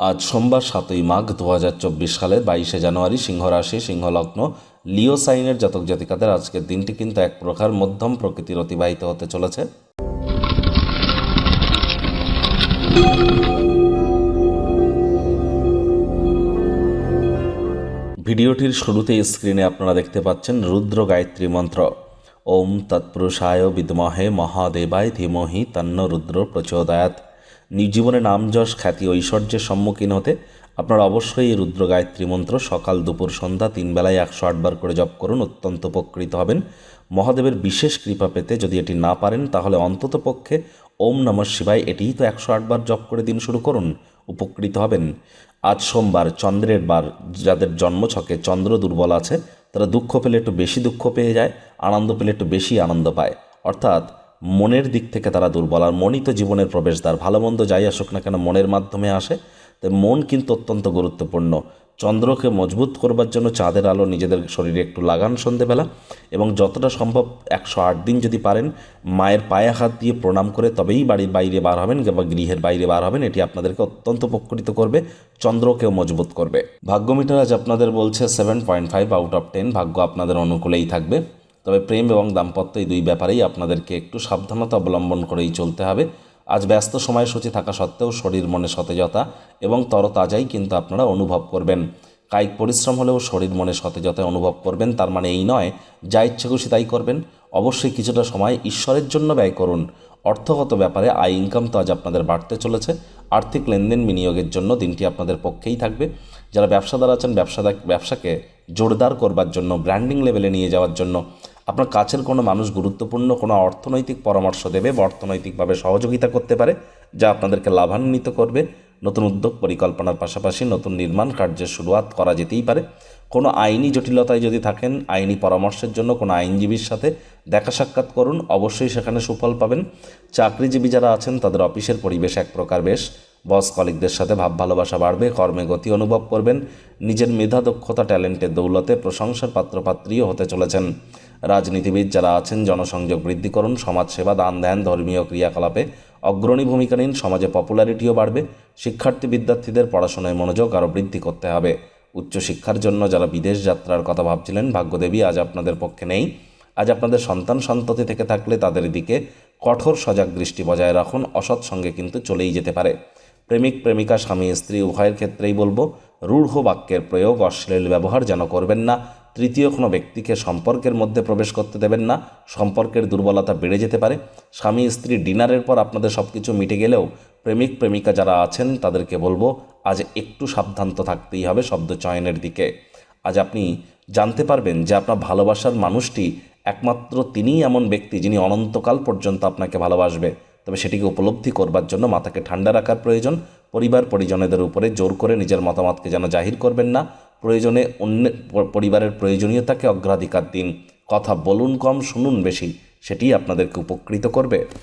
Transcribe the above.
আজ সোমবার সাতই মাঘ দু হাজার চব্বিশ সালের বাইশে জানুয়ারি সিংহ রাশি সিংহলগ্ন, লিও সাইনের জাতক জাতিকাদের আজকের দিনটি কিন্তু এক প্রকার মধ্যম প্রকৃতির অতিবাহিত হতে চলেছে। ভিডিওটির শুরুতেই স্ক্রিনে আপনারা দেখতে পাচ্ছেন রুদ্র গায়ত্রী মন্ত্র। ওম তৎপুরুষায় বিদ্মহে মহাদেবায় ধীমহি তন্ন রুদ্র প্রচোদয়াত জীবনে নাম যশ খ্যাতি ঐশ্বর্যের সম্মুখীন হতে আপনারা অবশ্যই এই রুদ্র গায়ত্রী মন্ত্র সকাল, দুপুর, সন্ধ্যা তিন বেলায় একশো আটবার করে জপ করুন, অত্যন্ত উপকৃত হবেন। মহাদেবের বিশেষ কৃপা পেতে যদি এটি না পারেন, তাহলে অন্তত পক্ষে ওম নমঃ শিবায় এটিই তো একশো আটবার জপ করে দিন শুরু করুন, উপকৃত হবেন। আজ সোমবার, চন্দ্রের বার, যাদের জন্মছকে চন্দ্র দুর্বল আছে, তারা দুঃখ পেলে একটু বেশি দুঃখ পেয়ে যায়, আনন্দ পেলে একটু বেশি আনন্দ পায়। অর্থাৎ মনের দিক থেকে তারা দুর্বল। আর মনই তো জীবনের প্রবেশদ্বার। ভালো মন্দ যাই আসুক না কেন, মনের মাধ্যমে আসে। তাই মন কিন্তু অত্যন্ত গুরুত্বপূর্ণ। চন্দ্রকে মজবুত করবার জন্য চাঁদের আলো নিজেদের শরীরে একটু লাগান সন্ধেবেলা। এবং যতটা সম্ভব একশো আট দিন যদি পারেন, মায়ের পায়ে হাত দিয়ে প্রণাম করে তবেই বাড়ির বাইরে বার হবেন বা গৃহের বাইরে বার হবেন, এটি আপনাদেরকে অত্যন্ত উপকৃত করবে। চন্দ্রকেও মজবুত করবে। ভাগ্য মিটার আজ আপনাদের বলছে seven point five out of ten ভাগ্য আপনাদের অনুকূলেই থাকবে। তবে প্রেম এবং দাম্পত্য এই দুই ব্যাপারেই আপনাদেরকে একটু সাবধানতা অবলম্বন করেই চলতে হবে। আজ ব্যস্ত সময়সূচি থাকা সত্ত্বেও শরীর মনে সতেজতা এবং তরতাজাই কিন্তু আপনারা অনুভব করবেন। কায়িক পরিশ্রম হলেও শরীর মনে সতেজতা অনুভব করবেন, তার মানে এই নয়, যা ইচ্ছে খুশি তাই করবেন। অবশ্যই কিছুটা সময় ঈশ্বরের জন্য ব্যয় করুন। অর্থগত ব্যাপারে আয় ইনকাম তো আজ আপনাদের বাড়তে চলেছে। আর্থিক লেনদেন বিনিয়োগের জন্য দিনটি আপনাদের পক্ষেই থাকবে। যারা ব্যবসাদার আছেন ব্যবসাদা ব্যবসাকে জোরদার করবার জন্য ব্র্যান্ডিং লেভেলে নিয়ে যাওয়ার জন্য আপনার কাছের কোনো মানুষ গুরুত্বপূর্ণ কোনো অর্থনৈতিক পরামর্শ দেবে বা অর্থনৈতিকভাবে সহযোগিতা করতে পারে, যা আপনাদেরকে লাভান্বিত করবে। নতুন উদ্যোগ পরিকল্পনার পাশাপাশি নতুন নির্মাণ কার্যের শুরুয়াত করা যেতেই পারে। কোনো আইনি জটিলতায় যদি থাকেন, আইনি পরামর্শের জন্য কোনো আইনজীবীর সাথে দেখা সাক্ষাৎ করুন। অবশ্যই সেখানে সুফল পাবেন। চাকরিজীবী যারা আছেন, তাদের অফিসের পরিবেশ এক প্রকার বেশ। বস কলিকদের সাথে ভাব ভালোবাসা বাড়বে, কর্মে গতি অনুভব করবেন। নিজের মেধা, দক্ষতা, ট্যালেন্টের দৌলতে প্রশংসার পাত্রপাত্রীও হতে চলেছেন। রাজনীতিবিদ যারা আছেন, জনসংযোগ বৃদ্ধি করুন, সমাজসেবা দান ধ্যান ধর্মীয় ক্রিয়াকলাপে অগ্রণী ভূমিকা নিন, সমাজে পপুলারিটিও বাড়বে, শিক্ষার্থী বিদ্যার্থীদের পড়াশোনায় মনোযোগ আরও বৃদ্ধি করতে হবে। উচ্চশিক্ষার জন্য যারা বিদেশ যাত্রার কথা ভাবছিলেন, ভাগ্যদেবী আজ আপনাদের পক্ষে নেই। আজ আপনাদের সন্তান সন্ততি থেকে থাকলে তাদের দিকে কঠোর সজাগ দৃষ্টি বজায় রাখুন, অসৎ সঙ্গে কিন্তু চলেই যেতে পারে। প্রেমিক, প্রেমিকা, স্বামী, স্ত্রী, উভয়ের ক্ষেত্রেই বলব রূঢ় বাক্যের প্রয়োগ অশ্লীল ব্যবহার যেন করবেন না, তৃতীয় কোনো ব্যক্তিকে সম্পর্কের মধ্যে প্রবেশ করতে দেবেন না, সম্পর্কের দুর্বলতা বেড়ে যেতে পারে। স্বামী, স্ত্রী ডিনারের পর আপনাদের সব কিছু মিটে গেলেও প্রেমিক, প্রেমিকা যারা আছেন, তাদেরকে বলব, আজ একটু সাবধান তো থাকতেই হবে শব্দ চয়নের দিকে। আজ আপনি জানতে পারবেন যে আপনার ভালোবাসার মানুষটি একমাত্র তিনিই এমন ব্যক্তি যিনি অনন্তকাল পর্যন্ত আপনাকে ভালোবাসবে। তবে সেটিকে উপলব্ধি করবার জন্য মাথাকে ঠান্ডা রাখার প্রয়োজন পরিবার পরিজনেদের উপরে জোর করে নিজের মতামতকে যেন জাহির করবেন না। প্রয়োজনে অন্য পরিবারের প্রয়োজনীয়তাকে অগ্রাধিকার দিন। কথা বলুন কম, শুনুন বেশি সেটি আপনাদেরকে উপকৃত করবে।